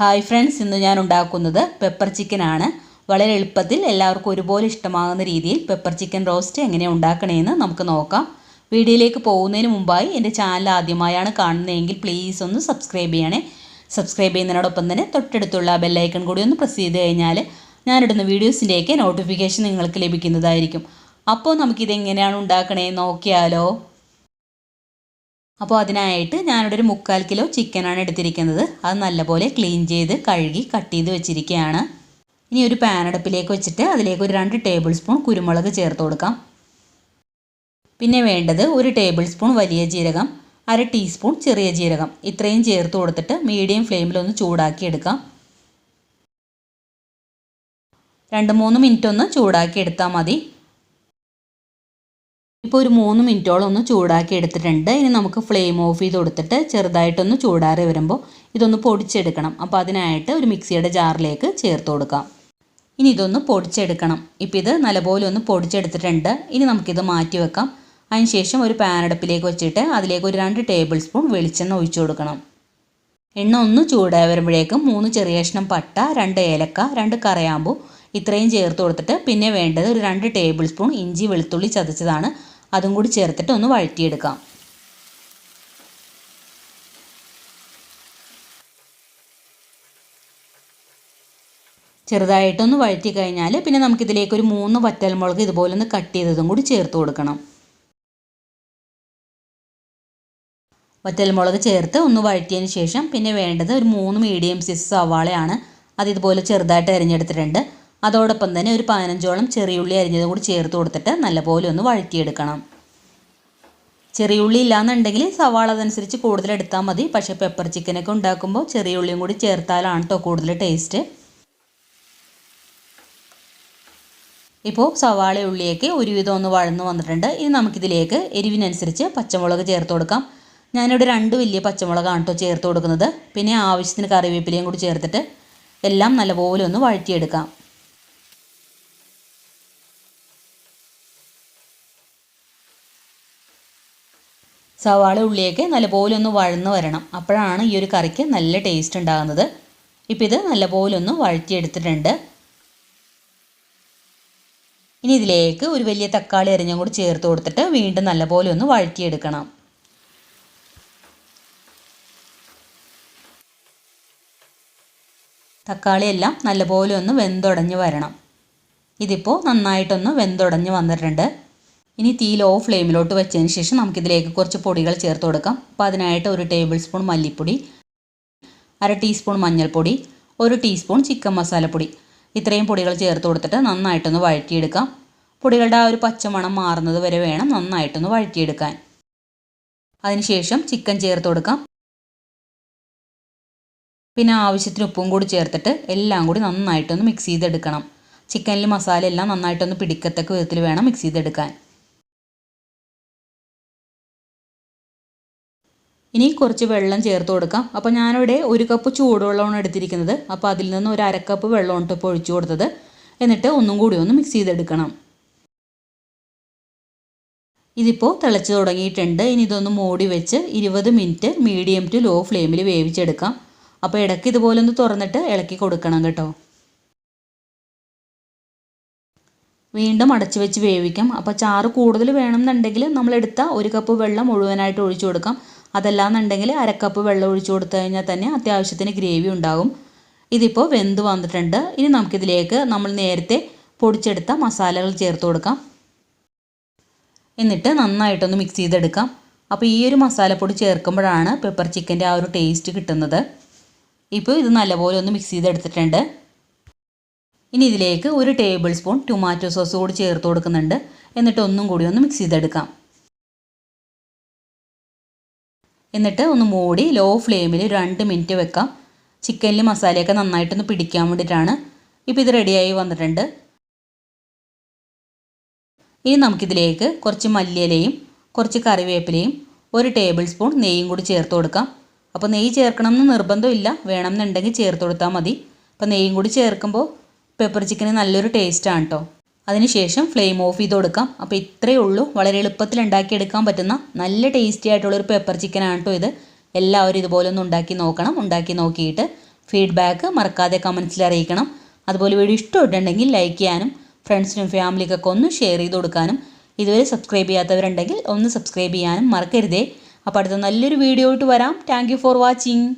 Hi friends ഇന്ന് ഞാൻ ഉണ്ടാക്കുന്നത് പെപ്പർ ചിക്കൻ ആണ്. വളരെ എളുപ്പത്തിൽ എല്ലാവർക്കും ഒരുപോലെ ഇഷ്ടമാകുന്ന രീതിയിൽ പെപ്പർ ചിക്കൻ റോസ്റ്റ് എങ്ങനെ ഉണ്ടാക്കണമെന്ന് നമുക്ക് നോക്കാം. വീഡിയോയിലേക്ക് പോകുന്നതിന് മുമ്പായി എന്റെ ചാനൽ ആദ്യമായാണ് കാണുന്നതെങ്കിൽ പ്ലീസ് ഒന്ന് സബ്സ്ക്രൈബ് ചെയ്യണേ. സബ്സ്ക്രൈബ് ചെയ്യുന്നതിനോടൊപ്പം തന്നെ തൊട്ടടുത്തുള്ള ബെല്ലൈക്കൺ കൂടി ഒന്ന് പ്രസ് ചെയ്ത് കഴിഞ്ഞാൽ ഞാനിടുന്ന വീഡിയോസിന്റെയൊക്കെ നോട്ടിഫിക്കേഷൻ നിങ്ങൾക്ക് ലഭിക്കുന്നതായിരിക്കും. അപ്പോൾ നമുക്കിതെങ്ങനെയാണ് ഉണ്ടാക്കണേന്ന് നോക്കിയാലോ. അപ്പോൾ അതിനായിട്ട് ഞാനിവിടെ ഒരു മുക്കാൽ കിലോ ചിക്കനാണ് എടുത്തിരിക്കുന്നത്. അത് നല്ലപോലെ ക്ലീൻ ചെയ്ത് കഴുകി കട്ട് ചെയ്ത് വെച്ചിരിക്കുകയാണ്. ഇനി ഒരു പാനടപ്പിലേക്ക് വെച്ചിട്ട് അതിലേക്ക് ഒരു രണ്ട് ടേബിൾ സ്പൂൺ കുരുമുളക് ചേർത്ത് കൊടുക്കാം. പിന്നെ വേണ്ടത് ഒരു ടേബിൾ സ്പൂൺ വലിയ ജീരകം അര ടീസ്പൂൺ ചെറിയ ജീരകം. ഇത്രയും ചേർത്ത് കൊടുത്തിട്ട് മീഡിയം ഫ്ലെയിമിൽ ഒന്ന് ചൂടാക്കി എടുക്കാം. രണ്ട് മൂന്ന് മിനിറ്റ് ഒന്ന് ചൂടാക്കി എടുത്താൽ മതി. ഇപ്പോൾ ഒരു മൂന്ന് മിനിറ്റോളം ഒന്ന് ചൂടാക്കി എടുത്തിട്ടുണ്ട്. ഇനി നമുക്ക് ഫ്ലെയിം ഓഫ് ചെയ്ത് കൊടുത്തിട്ട് ചെറുതായിട്ടൊന്ന് ചൂടാറി വരുമ്പോൾ ഇതൊന്ന് പൊടിച്ചെടുക്കണം. അപ്പോൾ അതിനായിട്ട് ഒരു മിക്സിയുടെ ജാറിലേക്ക് ചേർത്ത് കൊടുക്കാം. ഇനി ഇതൊന്ന് പൊടിച്ചെടുക്കണം. ഇപ്പോൾ ഇത് നല്ലപോലെ ഒന്ന് പൊടിച്ചെടുത്തിട്ടുണ്ട്. ഇനി നമുക്കിത് മാറ്റി വെക്കാം. അതിനുശേഷം ഒരു പാൻ അടുപ്പിലേക്ക് വെച്ചിട്ട് അതിലേക്ക് ഒരു രണ്ട് ടേബിൾ സ്പൂൺ വെളിച്ചെണ്ണ ഒഴിച്ചു കൊടുക്കണം. എണ്ണ ഒന്ന് ചൂടായി വരുമ്പോഴേക്കും മൂന്ന് ചെറിയ കഷ്ണം പട്ട രണ്ട് ഏലക്ക രണ്ട് കറയാമ്പൂ ഇത്രയും ചേർത്ത് കൊടുത്തിട്ട് പിന്നെ വേണ്ടത് ഒരു രണ്ട് ടേബിൾ സ്പൂൺ ഇഞ്ചി വെളുത്തുള്ളി ചതച്ചതാണ്. അതും കൂടി ചേർത്തിട്ട് ഒന്ന് വഴറ്റിയെടുക്കാം. ചെറുതായിട്ടൊന്ന് വഴറ്റി കഴിഞ്ഞാൽ പിന്നെ നമുക്കിതിലേക്ക് ഒരു മൂന്ന് വറ്റൽമുളക് ഇതുപോലെ ഒന്ന് കട്ട് ചെയ്തതും കൂടി ചേർത്ത് കൊടുക്കണം. വറ്റൽമുളക് ചേർത്ത് ഒന്ന് വഴറ്റിയതിന് ശേഷം പിന്നെ വേണ്ടത് ഒരു മൂന്ന് മീഡിയം സൈസ് സവാളയാണ്. അത് ഇതുപോലെ ചെറുതായിട്ട് അരിഞ്ഞെടുത്തിട്ടുണ്ട്. അതോടൊപ്പം തന്നെ ഒരു പതിനഞ്ചോളം ചെറിയുള്ളി അരിഞ്ഞതും കൂടി ചേർത്ത് കൊടുത്തിട്ട് നല്ലപോലെ ഒന്ന് വഴറ്റിയെടുക്കണം. ചെറിയുള്ളി ഇല്ലാന്നുണ്ടെങ്കിൽ സവാള അതനുസരിച്ച് കൂടുതൽ എടുത്താൽ മതി. പക്ഷേ പെപ്പർ ചിക്കനൊക്കെ ഉണ്ടാക്കുമ്പോൾ ചെറിയുള്ളിയും കൂടി ചേർത്താലാണ് കേട്ടോ കൂടുതൽ ടേസ്റ്റ് ഇപ്പോൾ സവാള ഉള്ളിയൊക്കെ ഒരുവിധം ഒന്ന് വഴന്നു വന്നിട്ടുണ്ട്. ഇനി നമുക്കിതിലേക്ക് എരിവിനനുസരിച്ച് പച്ചമുളക് ചേർത്ത് കൊടുക്കാം. ഞാനിവിടെ രണ്ട് വലിയ പച്ചമുളകാണ് കേട്ടോ ചേർത്ത് കൊടുക്കുന്നത്. പിന്നെ ആവശ്യത്തിന് കറിവേപ്പിലയും കൂടി ചേർത്തിട്ട് എല്ലാം നല്ലപോലെ ഒന്ന് വഴറ്റിയെടുക്കാം. സവാള ഉള്ളിയൊക്കെ നല്ലപോലെ ഒന്ന് വഴന്ന് വരണം. അപ്പോഴാണ് ഈ ഒരു കറിക്ക് നല്ല ടേസ്റ്റ് ഉണ്ടാകുന്നത്. ഇപ്പം ഇത് നല്ലപോലെ ഒന്ന് വഴറ്റിയെടുത്തിട്ടുണ്ട്. ഇനി ഇതിലേക്ക് ഒരു വലിയ തക്കാളി അരിഞ്ഞും കൂടി ചേർത്ത് കൊടുത്തിട്ട് വീണ്ടും നല്ലപോലെ ഒന്ന് വഴറ്റിയെടുക്കണം. തക്കാളി എല്ലാം നല്ലപോലെ ഒന്ന് വെന്തുടഞ്ഞ് വരണം. ഇതിപ്പോൾ നന്നായിട്ടൊന്ന് വെന്തുടഞ്ഞ് വന്നിട്ടുണ്ട്. ഇനി തീ ലോ ഫ്ലെയിമിലോട്ട് വെച്ചതിന് ശേഷം നമുക്കിതിലേക്ക് കുറച്ച് പൊടികൾ ചേർത്ത് കൊടുക്കാം. അപ്പോൾ അതിനായിട്ട് ഒരു ടേബിൾ സ്പൂൺ മല്ലിപ്പൊടി അര ടീസ്പൂൺ മഞ്ഞൾപ്പൊടി ഒരു ടീസ്പൂൺ ചിക്കൻ മസാലപ്പൊടി ഇത്രയും പൊടികൾ ചേർത്ത് കൊടുത്തിട്ട് നന്നായിട്ടൊന്ന് വഴറ്റിയെടുക്കാം. പൊടികളുടെ ആ ഒരു പച്ചമണം മാറുന്നത് വരെ വേണം നന്നായിട്ടൊന്ന് വഴറ്റിയെടുക്കാൻ. അതിനുശേഷം ചിക്കൻ ചേർത്ത് കൊടുക്കാം. പിന്നെ ആവശ്യത്തിന് ഉപ്പും കൂടി ചേർത്തിട്ട് എല്ലാം കൂടി നന്നായിട്ടൊന്ന് മിക്സ് ചെയ്തെടുക്കണം. ചിക്കനിൽ മസാല എല്ലാം നന്നായിട്ടൊന്ന് പിടിക്കത്തക്ക വിധത്തിൽ വേണം മിക്സ് ചെയ്തെടുക്കാൻ. ഇനി കുറച്ച് വെള്ളം ചേർത്ത് കൊടുക്കാം. അപ്പോൾ ഞാനിവിടെ ഒരു കപ്പ് ചൂടുവെള്ളമാണ് എടുത്തിരിക്കുന്നത്. അപ്പോൾ അതിൽ നിന്ന് ഒരു അരക്കപ്പ് വെള്ളമാണ് ഇപ്പോൾ ഒഴിച്ചു കൊടുത്തത്. എന്നിട്ട് ഒന്നും കൂടി ഒന്ന് മിക്സ് ചെയ്തെടുക്കണം. ഇതിപ്പോൾ തിളച്ച് തുടങ്ങിയിട്ടുണ്ട്. ഇനി ഇതൊന്ന് മൂടി വെച്ച് ഇരുപത് മിനിറ്റ് മീഡിയം ടു ലോ ഫ്ലെയിമിൽ വേവിച്ചെടുക്കാം. അപ്പോൾ ഇടയ്ക്ക് ഇതുപോലെ ഒന്ന് തുറന്നിട്ട് ഇളക്കി കൊടുക്കണം കേട്ടോ. വീണ്ടും അടച്ചു വെച്ച് വേവിക്കാം. അപ്പോൾ ചാറ് കൂടുതൽ വേണമെന്നുണ്ടെങ്കിൽ നമ്മളെടുത്ത ഒരു കപ്പ് വെള്ളം മുഴുവനായിട്ട് ഒഴിച്ചു കൊടുക്കാം. അതല്ലാന്നുണ്ടെങ്കിൽ അരക്കപ്പ് വെള്ളം ഒഴിച്ചു കൊടുത്തു കഴിഞ്ഞാൽ തന്നെ അത്യാവശ്യത്തിന് ഗ്രേവി ഉണ്ടാകും. ഇതിപ്പോൾ വെന്ത് വന്നിട്ടുണ്ട്. ഇനി നമുക്കിതിലേക്ക് നമ്മൾ നേരത്തെ പൊടിച്ചെടുത്ത മസാലകൾ ചേർത്ത് കൊടുക്കാം. എന്നിട്ട് നന്നായിട്ടൊന്ന് മിക്സ് ചെയ്തെടുക്കാം. അപ്പോൾ ഈ ഒരു മസാലപ്പൊടി ചേർക്കുമ്പോഴാണ് പെപ്പർ ചിക്കന്റെ ആ ഒരു ടേസ്റ്റ് കിട്ടുന്നത്. ഇപ്പോൾ ഇത് നല്ലപോലെ ഒന്ന് മിക്സ് ചെയ്തെടുത്തിട്ടുണ്ട്. ഇനി ഇതിലേക്ക് ഒരു ടേബിൾ സ്പൂൺ ടൊമാറ്റോ സോസ് കൂടി ചേർത്ത് കൊടുക്കുന്നുണ്ട്. എന്നിട്ട് ഒന്നും കൂടി ഒന്ന് മിക്സ് ചെയ്തെടുക്കാം. എന്നിട്ട് ഒന്ന് മൂടി ലോ ഫ്ലെയിമിൽ രണ്ട് മിനിറ്റ് വെക്കാം. ചിക്കനിൽ മസാലയൊക്കെ നന്നായിട്ടൊന്ന് പിടിക്കാൻ വേണ്ടിയിട്ടാണ് ഇപ്പോൾ ഇത് റെഡിയായി വന്നിട്ടുണ്ട്. ഇനി നമുക്കിതിലേക്ക് കുറച്ച് മല്ലിയിലയും കുറച്ച് കറിവേപ്പിലയും ഒരു ടേബിൾ സ്പൂൺ നെയ്യും കൂടി ചേർത്ത് കൊടുക്കാം. അപ്പോൾ നെയ്യ് ചേർക്കണം എന്ന് നിർബന്ധമില്ല. വേണമെന്നുണ്ടെങ്കിൽ ചേർത്ത് കൊടുത്താൽ മതി. അപ്പോൾ നെയ്യും കൂടി ചേർക്കുമ്പോൾ പെപ്പർ ചിക്കന് നല്ലൊരു ടേസ്റ്റാണ് കേട്ടോ അതിനുശേഷം ഫ്ലെയിം ഓഫ് ചെയ്ത് കൊടുക്കാം അപ്പോൾ ഇത്രയേ ഉള്ളൂ. വളരെ എളുപ്പത്തിൽ ഉണ്ടാക്കിയെടുക്കാൻ പറ്റുന്ന നല്ല ടേസ്റ്റി ആയിട്ടുള്ളൊരു പെപ്പർ ആണ് കേട്ടോ ഇത്. എല്ലാവരും ഇതുപോലെ ഒന്ന് ഉണ്ടാക്കി നോക്കണം. ഉണ്ടാക്കി നോക്കിയിട്ട് ഫീഡ്ബാക്ക് മറക്കാതെ കമൻസിൽ അറിയിക്കണം. അതുപോലെ വീഡിയോ ഇഷ്ടമായിട്ടുണ്ടെങ്കിൽ ലൈക്ക് ചെയ്യാനും ഫ്രണ്ട്സിനും ഫാമിലിക്കൊക്കെ ഒന്ന് ഷെയർ ചെയ്ത് കൊടുക്കാനും ഇതുവരെ സബ്സ്ക്രൈബ് ചെയ്യാത്തവരുണ്ടെങ്കിൽ ഒന്ന് സബ്സ്ക്രൈബ് ചെയ്യാനും മറക്കരുതേ. അപ്പോൾ അടുത്ത നല്ലൊരു വീഡിയോ ആയിട്ട് വരാം. Thank for watching